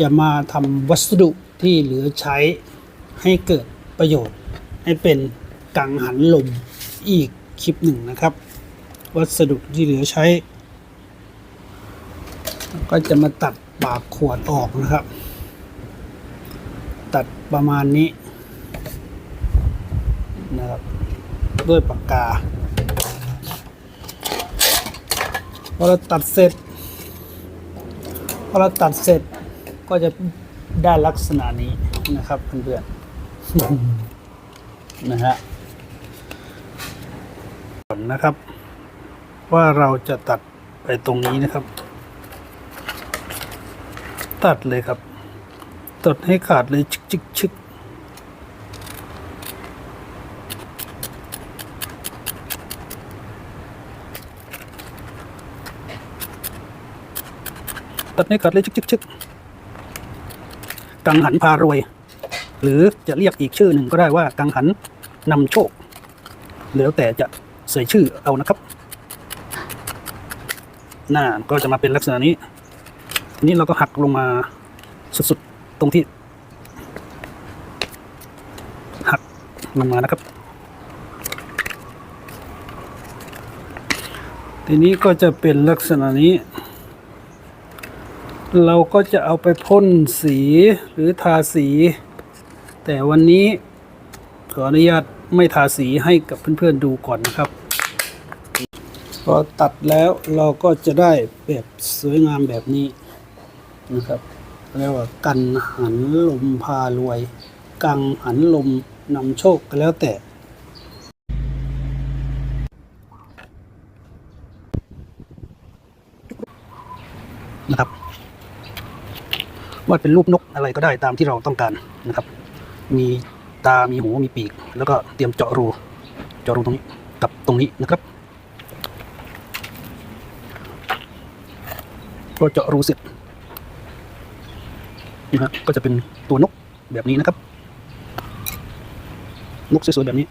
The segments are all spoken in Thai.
จะมาทำวัสดุที่เหลือใช้ให้เกิดประโยชน์ ให้เป็นกังหันลมอีกคลิปหนึ่งนะครับ วัสดุที่เหลือใช้ ก็จะมาตัดปากขวดออกนะครับ ตัดประมาณนี้นะครับด้วยปากกาพอเราตัดเสร็จพอเราตัดเสร็จ ก็จะได้ลักษณะนี้นะครับเพื่อนๆนะฮะก่อนนะครับ ว่าเราจะตัดไปตรงนี้นะครับ ตัดเลยครับ ตัดให้ขาดเลยชึกชึกชึกตัดให้ขาดเลยชึกชึกชึก กังหันพารวย หรือจะเรียกอีกชื่อหนึ่งก็ได้ว่ากังหันนำโชค แล้วแต่จะใส่ชื่อเอานะครับ หน้าก็จะมาเป็นลักษณะนี้ ทีนี้เราก็หักลงมาสุดๆตรงที่ หักลงมานะครับ ทีนี้ก็จะเป็นลักษณะนี้ เราก็จะเอาไปพ่นสีหรือทาสี แต่วันนี้ขออนุญาตไม่ทาสีให้กับเพื่อนๆดูก่อนนะครับ พอตัดแล้วเราก็จะได้แบบสวยงามแบบนี้นะครับเรียกว่ากันหันลมพารวย กังหันลมนำโชคก็แล้วแต่นะครับ วาดเป็นรูปนกอะไรก็ได้ตามที่เราต้องการนะครับ มีตา มีหู มีปีก แล้วก็เตรียมเจาะรู เจาะรูตรงนี้กับตรงนี้นะครับพอเจาะรูเสร็จนะฮะก็จะเป็นตัวนกแบบนี้นะครับ นกสวยๆแบบนี้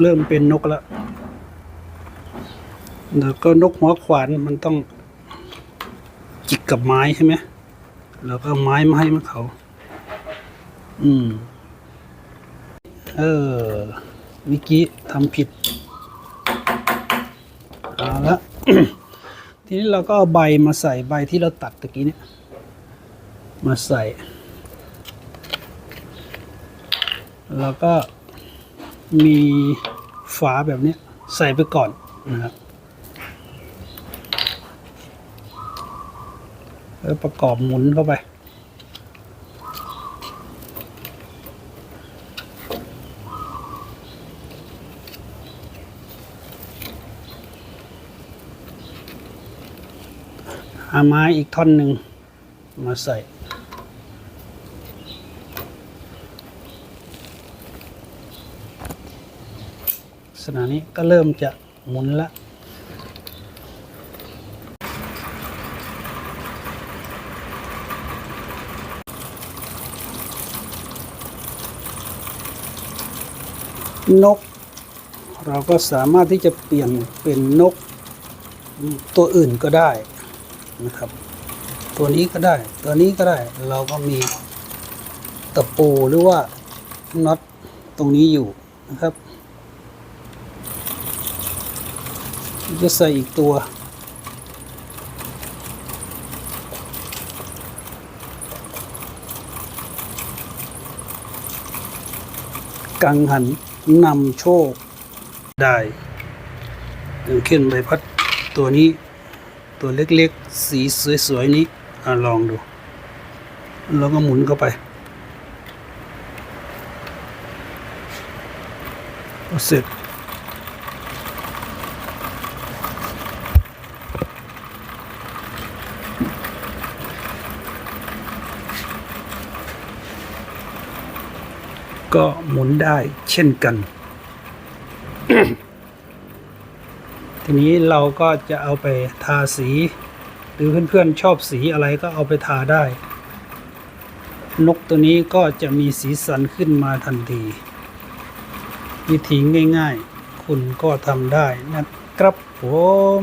เริ่มเป็นนกแล้ว แล้วก็นกหัวขวานมันต้องจิกกับไม้ใช่ไหมแล้วก็ไม้มาให้มันเขา อืม เออ วิกี้ทำผิด เอาละ ทีนี้เราก็เอาใบมาใส่ใบที่เราตัดตะกี้เนี่ย มาใส่ แล้วก็มีฝาแบบนี้ใส่ไปก่อนนะครับ แล้วประกอบหมุนเข้าไป หาไม้อีกท่อนหนึ่งมาใส่ลักษณะนี้ก็เริ่มจะหมุนละ นก เราก็สามารถที่จะเปลี่ยนเป็นนกตัวอื่นก็ได้นะครับ ตัวนี้ก็ได้ ตัวนี้ก็ได้ เราก็มีตะปูหรือว่าน็อตตรงนี้อยู่นะครับจะใส่อีกตัว กังหัน นำโชคได้อย่างเช่นใบพัดตัวนี้ตัวเล็กๆ สีสวยๆนี้อลองดู แล้วก็หมุนเข้าไปเสร็จ ก็หมุนได้เช่นกัน ทีนี้เราก็จะเอาไปทาสี หรือเพื่อนๆชอบสีอะไรก็เอาไปทาได้ นกตัวนี้ก็จะมีสีสันขึ้นมาทันที วิธีง่ายๆ คุณก็ทำได้นะครับผม